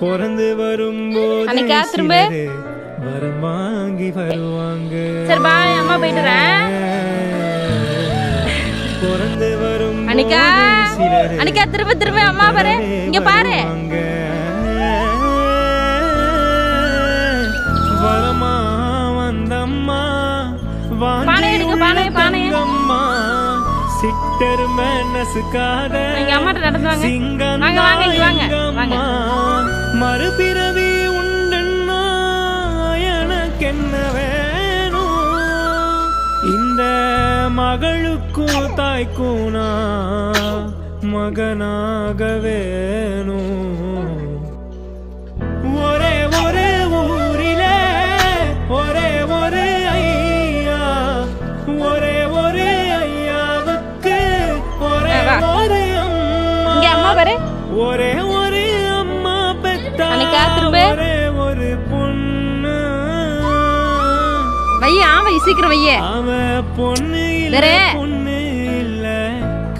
பிறந்து வரும்போது திரும்ப? வரம் வாங்கி வருவாங்க. சரி பாய் அம்மா போயிட்டு வரேன். பிறந்து வரும் அனிகா அனிகா திரும்ப திரும்ப அம்மா பாரு இங்க பாரு. வரமா வந்தம்மா? பானை எடுங்க, பானை, பானை. சிட்டர் மனசுக்காத எங்க அம்மாட்ட நடந்து வாங்க வாங்க, இங்க வாங்க, வாங்க. மறுபிறவி உண்டுன்னா எனக்கு என்ன வேணும்? இந்த மகளுக்கும் தாய்க்கும் நான் மகனாக வேணும். பாரு ஒரே ஒரு அம்மா பெத்தா அன்னைக்கா? ஒரே ஒரு பொண்ணு. வைய ஆ வை சீக்கிரம் வைய. அவ பொண்ணு இல்ல? பொண்ணு இல்ல.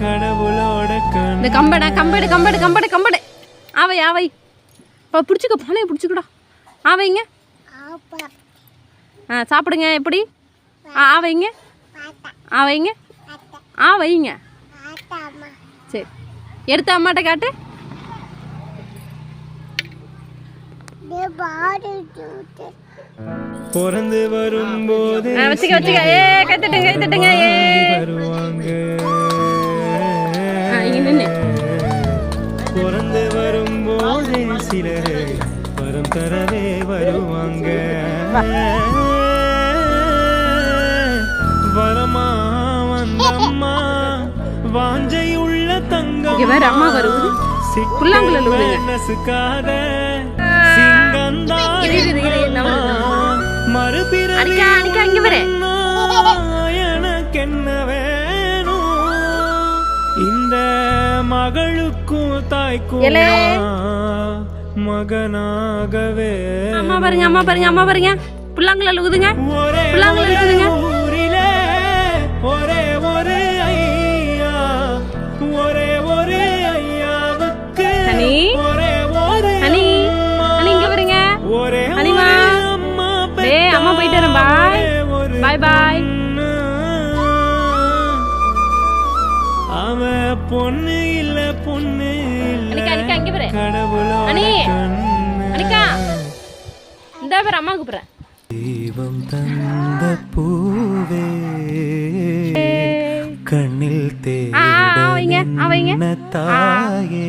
கடவுளோட கண். இந்த கம்பட கம்படு கம்படு கம்படு கம்படு. ஆவை ஆவை. இப்போ பிடிச்சிக்க பானையை பிடிச்சிக்கடா. ஆவைங்க ஆ சாப்பிடுங்க எப்படி? ஆ ஆவைங்க ஆவைங்க ஆ வைங்க சரி. எடுத்து அம்மாட்ட காட்டு. பிறந்து வரும்போது வச்சுக்க வச்சுக்க. ஏ கைத்தட்டுங்க கைத்தட்டுங்க. ஏ. வருவாங்க பிறந்து வரும்போது சிலர் வரம் தரவே வருவாங்க. இங்க வேற அம்மா வருவது புல்லாங்குழல் அனிகா, அனிகா, இங்க வர. எனக்கு என்ன வேணும்? இந்த மகளுக்கும் தாய்க்கும் மகனாகவே அம்மா பாருங்க அம்மா பாருங்க அம்மா பாருங்க. புல்லாங்குழல் ஊதுங்க புல்லாங்குழல் ஊதுங்க பாய், பாய். பொண்ணு. அவ பொண்ணு இல்ல பொண்ணு இல்ல அனிகா அனிகா இங்க பாரு கடவுளோட அனி. கண்ணு. அனிகா இந்த பேர் அம்மா கூப்பிடுறேன் தெய்வம் தந்த பூவே கண்ணில். தேடின தாயே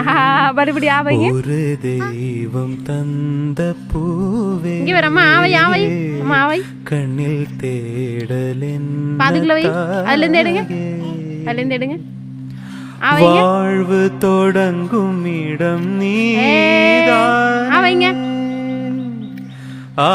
ஆஹா மறுபடியும் ஆவைங்க ஒரு தெய்வம் தந்த பூவே இங்க வேற அம்மா ஆவை ஆவை அம்மா ஆவை. கண்ணில் தேடலின் பாதுக்குள்ள வை. அதுல இருந்து எடுங்க. அதுல இருந்து எடுங்க. ஆவைங்க. வாழ்வு தொடங்கும் இடம் நீதான். ஆவைங்க. ஆ